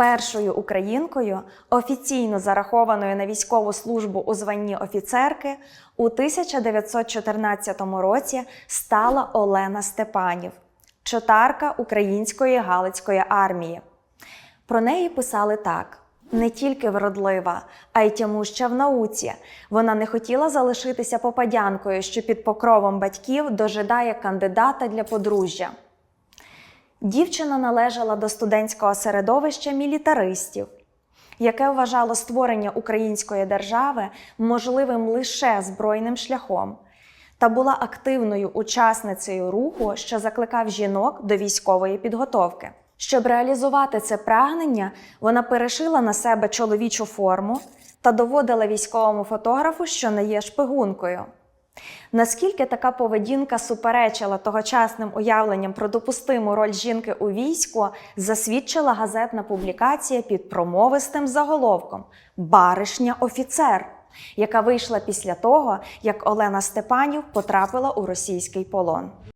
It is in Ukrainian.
Першою українкою, офіційно зарахованою на військову службу у званні офіцерки, у 1914 році стала Олена Степанів, чотарка української Галицької армії. Про неї писали так: не тільки вродлива, а й тямуща в науці. Вона не хотіла залишитися попадянкою, що під покровом батьків дожидає кандидата для подружжя. Дівчина належала до студентського середовища мілітаристів, яке вважало створення української держави можливим лише збройним шляхом, та була активною учасницею руху, що закликав жінок до військової підготовки. Щоб реалізувати це прагнення, вона перешила на себе чоловічу форму та доводила військовому фотографу, що не є шпигункою. Наскільки така поведінка суперечила тогочасним уявленням про допустиму роль жінки у війську, засвідчила газетна публікація під промовистим заголовком Баришня офіцер, яка вийшла після того, як Олена Степанів потрапила у російський полон.